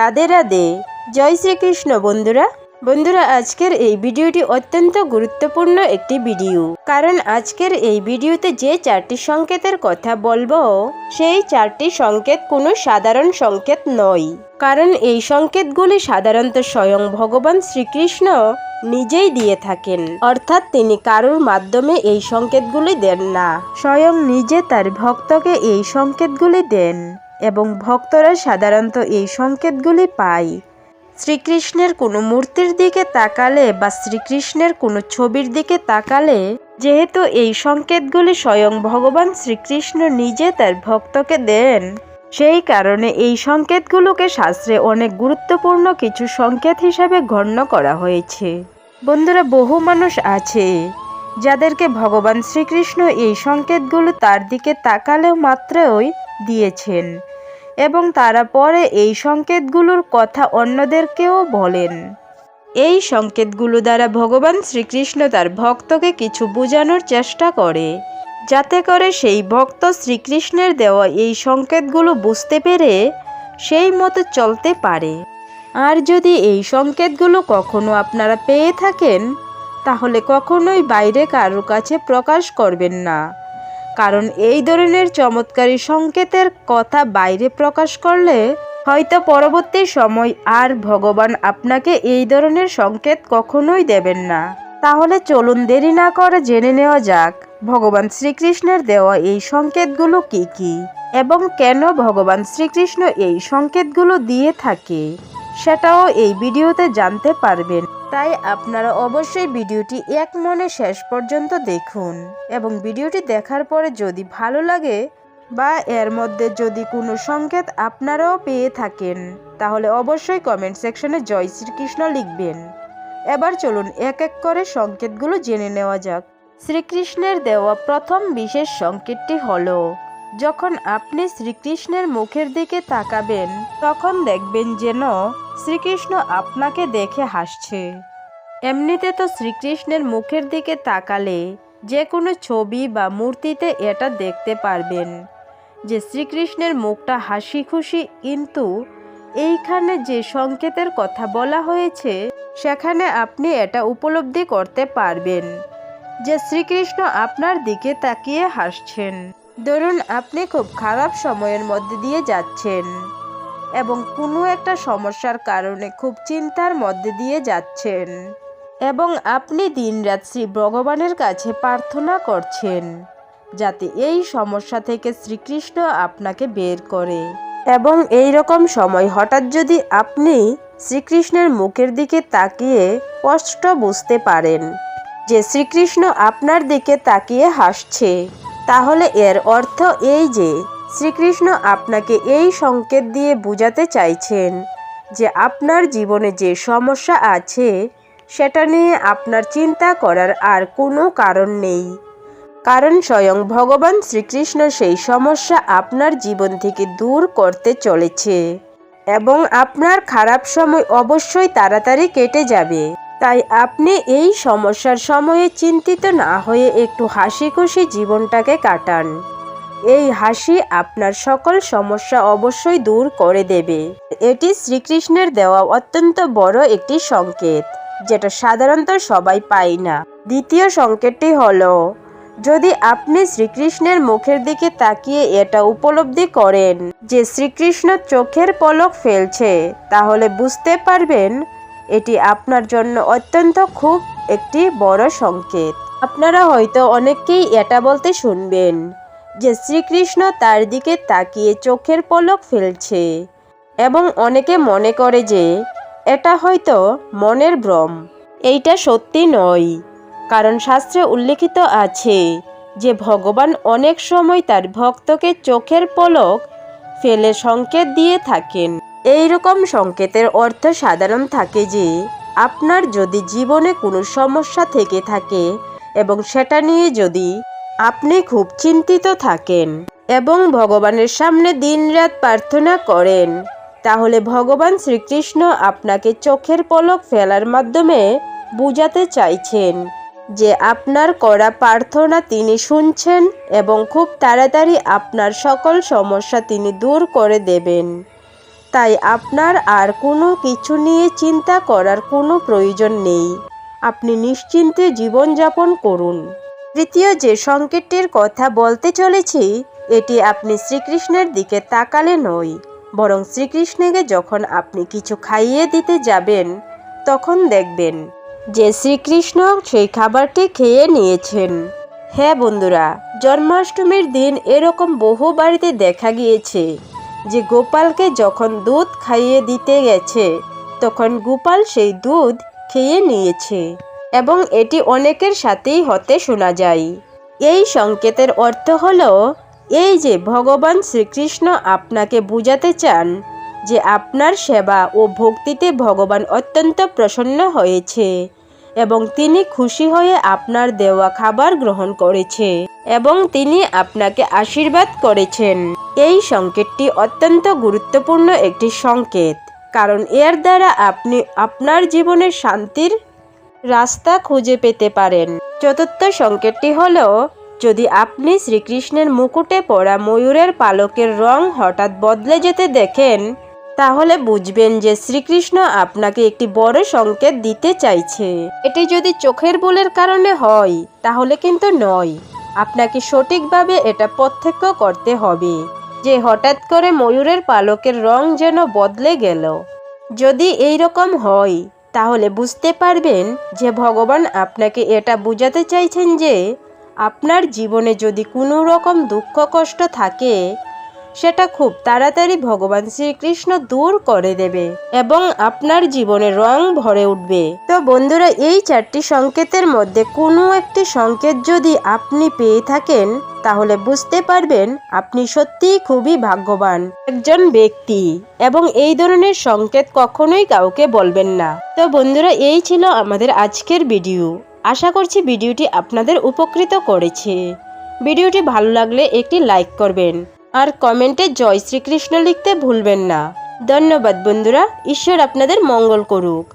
রাধে রাধে। জয় শ্রীকৃষ্ণ বন্ধুরা। বন্ধুরা, আজকের এই ভিডিওটি অত্যন্ত গুরুত্বপূর্ণ একটি ভিডিও। কারণ আজকের এই ভিডিওতে যে চারটি সংকেতের কথা বলব, সেই চারটি সংকেত কোনো সাধারণ সংকেত নয়। কারণ এই সংকেতগুলি সাধারণত স্বয়ং ভগবান শ্রীকৃষ্ণ নিজেই দিয়ে থাকেন। অর্থাৎ তিনি কারোর মাধ্যমে এই সংকেতগুলি দেন না। স্বয়ং নিজে তার ভক্তকে এই সংকেতগুলি দেন। এবং ভক্তরা সাধারণত এই সংকেতগুলি পায়। শ্রীকৃষ্ণের কোনো মূর্তির দিকে তাকালে বা শ্রীকৃষ্ণের কোনো ছবির দিকে তাকালে, যেহেতু এই সংকেতগুলি স্বয়ং ভগবান শ্রীকৃষ্ণ নিজে তার ভক্তকে দেন, সেই কারণে এই সংকেতগুলোকে শাস্ত্রে অনেক গুরুত্বপূর্ণ কিছু সংকেত হিসাবে গণ্য করা হয়েছে। বন্ধুরা, বহু মানুষ আছে যাদেরকে ভগবান শ্রীকৃষ্ণ এই সংকেতগুলো তার দিকে তাকালেও মাত্রই দিয়েছেন। এবং তারা পরে এই সংকেতগুলোর কথা অন্যদেরকেও বলেন। এই সংকেতগুলো দ্বারা ভগবান শ্রীকৃষ্ণ তার ভক্তকে কিছু বোঝানোর চেষ্টা করে, যাতে করে সেই ভক্ত শ্রীকৃষ্ণের দেওয়া এই সংকেতগুলো বুঝতে পেরে সেই মতো চলতে পারে। আর যদি এই সংকেতগুলো কখনো আপনারা পেয়ে থাকেন, তাহলে কখনোই বাইরে কারোর কাছে প্রকাশ করবেন না। কারণ এই ধরনের চমৎকারী সংকেতের কথা বাইরে প্রকাশ করলে হয়তো পরবর্তী সময় আর ভগবান আপনাকে এই ধরনের সংকেত কখনোই দেবেন না। তাহলে চলুন দেরি না করে জেনে নেওয়া যাক, ভগবান শ্রীকৃষ্ণের দেওয়া এই সংকেতগুলো কি কি? এবং কেন ভগবান শ্রীকৃষ্ণ এই সংকেতগুলো দিয়ে থাকে? সেটাও এই ভিডিওতে জানতে পারবেন। তাই আপনারা অবশ্যই ভিডিওটি এক মনে শেষ পর্যন্ত দেখুন এবং ভিডিওটি দেখার পরে যদি ভালো লাগে বা এর মধ্যে যদি কোনো সংকেত আপনারাও পেয়ে থাকেন, তাহলে অবশ্যই কমেন্ট সেকশনে জয় শ্রীকৃষ্ণ লিখবেন। এবার চলুন এক এক করে সংকেতগুলো জেনে নেওয়া যাক। শ্রীকৃষ্ণের দেওয়া প্রথম বিশেষ সংকেতটি হলো যখন আপনি শ্রীকৃষ্ণের মুখের দিকে তাকাবেন, তখন দেখবেন যেন শ্রীকৃষ্ণ আপনাকে দেখে হাসছে। এমনিতে তো শ্রীকৃষ্ণের মুখের দিকে তাকালে যে কোনো ছবি বা মূর্তিতে এটা দেখতে পারবেন যে শ্রীকৃষ্ণের মুখটা হাসি খুশি কিন্তু এইখানে যে সংকেতের কথা বলা হয়েছে, সেখানে আপনি এটা উপলব্ধি করতে পারবেন যে শ্রীকৃষ্ণ আপনার দিকে তাকিয়ে হাসছেন। ধরুন আপনি খুব খারাপ সময়ের মধ্যে দিয়ে যাচ্ছেন এবং কোনো একটা সমস্যার কারণে খুব চিন্তার মধ্যে দিয়ে যাচ্ছেন এবং আপনি দিনরাত শ্রী ভগবানের কাছে প্রার্থনা করছেন যাতে এই সমস্যা থেকে শ্রীকৃষ্ণ আপনাকে বের করে। এবং এই রকম সময় হঠাৎ যদি আপনি শ্রীকৃষ্ণের মুখের দিকে তাকিয়ে স্পষ্ট বুঝতে পারেন যে শ্রীকৃষ্ণ আপনার দিকে তাকিয়ে হাসছে। তাহলে এর অর্থ এই যে শ্রীকৃষ্ণ আপনাকে এই সংকেত দিয়ে বোঝাতে চাইছেন যে আপনার জীবনে যে সমস্যা আছে, সেটা নিয়ে আপনার চিন্তা করার আর কোনো কারণ নেই। কারণ স্বয়ং ভগবান শ্রীকৃষ্ণ সেই সমস্যা আপনার জীবন থেকে দূর করতে চলেছে এবং আপনার খারাপ সময় অবশ্যই তাড়াতাড়ি কেটে যাবে। তাই আপনি এই সমস্যার সময়ে চিন্তিত না হয়ে একটু হাসি খুশি জীবনটাকে কাটান। এই হাসি আপনার সকল সমস্যা অবশ্যই দূর করে দেবে। এটি শ্রীকৃষ্ণের দেওয়া অত্যন্ত বড় একটি সংকেত, যেটা সাধারণত সবাই পায় না। দ্বিতীয় সংকেতটি হলো, যদি আপনি শ্রীকৃষ্ণের মুখের দিকে তাকিয়ে এটা উপলব্ধি করেন যে শ্রীকৃষ্ণ চোখের পলক ফেলছে, তাহলে বুঝতে পারবেন এটি আপনার জন্য অত্যন্ত খুব একটি বড় সংকেত। আপনারা হয়তো অনেককেই এটা বলতে শুনবেন যে শ্রীকৃষ্ণ তার দিকে তাকিয়ে চোখের পলক ফেলছে এবং অনেকে মনে করে যে এটা হয়তো মনের ভ্রম। এইটা সত্যি নয়, কারণ শাস্ত্রে উল্লেখিত আছে যে ভগবান অনেক সময় তার ভক্তকে চোখের পলক ফেলে সংকেত দিয়ে থাকেন। এই রকম সংকেতের অর্থ সাধারণ থাকে যে, আপনার যদি জীবনে কোনো সমস্যা থেকে থাকে এবং সেটা নিয়ে যদি আপনি খুব চিন্তিত থাকেন এবং ভগবানের সামনে দিনরাত প্রার্থনা করেন, তাহলে ভগবান শ্রীকৃষ্ণ আপনাকে চোখের পলক ফেলার মাধ্যমে বুঝাতে চাইছেন যে আপনার করা প্রার্থনা তিনি শুনছেন এবং খুব তাড়াতাড়ি আপনার সকল সমস্যা তিনি দূর করে দেবেন। তাই আপনার আর কোনো কিছু নিয়ে চিন্তা করার কোনো প্রয়োজন নেই। আপনি নিশ্চিন্তে জীবনযাপন করুন। তৃতীয় যে সংকেতটির কথা বলতে চলেছি, এটি আপনি শ্রীকৃষ্ণের দিকে তাকালে নয়, বরং শ্রীকৃষ্ণকে যখন আপনি কিছু খাইয়ে দিতে যাবেন, তখন দেখবেন যে শ্রীকৃষ্ণ সেই খাবারটি খেয়ে নিয়েছেন। হ্যাঁ বন্ধুরা, জন্মাষ্টমীর দিন এরকম বহু বাড়িতে দেখা গিয়েছে। যে গোপালকে যখন দুধ খাইয়ে দিতে গেছে, তখন গোপাল সেই দুধ খেয়ে নিয়েছে এবং এটি অনেকের সাথেই হতে শোনা যায়। এই সংকেতের অর্থ হলো, এই যে ভগবান শ্রীকৃষ্ণ আপনাকে বুঝাতে চান যে আপনার সেবা ও ভক্তিতে ভগবান অত্যন্ত প্রসন্ন হয়েছে এবং তিনি খুশি হয়ে আপনার দেওয়া খাবার গ্রহণ করেছে এবং তিনি আপনাকে আশীর্বাদ করেছেন। এই সংকেতটি অত্যন্ত গুরুত্বপূর্ণ একটি সংকেত, কারণ এর দ্বারা আপনি আপনার জীবনের শান্তির রাস্তা খুঁজে পেতে পারেন। চতুর্থ সংকেতটি হলো, যদি আপনি শ্রীকৃষ্ণের মুকুটে পড়া ময়ূরের পালকের রং হঠাৎ বদলে যেতে দেখেন, তাহলে বুঝবেন যে শ্রীকৃষ্ণ আপনাকে একটি বড় সংকেত দিতে চাইছে। এটি যদি চোখের ভুলের কারণে হয়, তাহলে কিন্তু নয়। আপনাকে সঠিকভাবে এটা প্রত্যক্ষ করতে হবে। যে হঠাৎ করে ময়ূরের পালকের রং যেন বদলে গেল। যদি এই রকম হয়, তাহলে বুঝতে পারবেন যে ভগবান আপনাকে এটা বোঝাতে চাইছেন যে, আপনার জীবনে যদি কোনো রকম দুঃখ কষ্ট থাকে সেটা খুব তাড়াতাড়ি ভগবান শ্রীকৃষ্ণ দূর করে দেবে এবং আপনার জীবনে রং ভরে উঠবে। তো বন্ধুরা, এই চারটি সংকেতের মধ্যে কোনো একটি সংকেত যদি আপনি পেয়ে থাকেন, তাহলে বুঝতে পারবেন আপনি সত্যিই খুবই ভাগ্যবান একজন ব্যক্তি এবং এই ধরনের সংকেত কখনোই কাউকে বলবেন না। তো বন্ধুরা, এই ছিল আমাদের আজকের ভিডিও। আশা করছি ভিডিওটি আপনাদের উপকৃত করেছে। ভিডিওটি ভালো লাগলে একটি লাইক করবেন। আর কমেন্টে জয় শ্রীকৃষ্ণ লিখতে ভুলবেন না। ধন্যবাদ বন্ধুরা ঈশ্বর আপনাদের মঙ্গল করুক।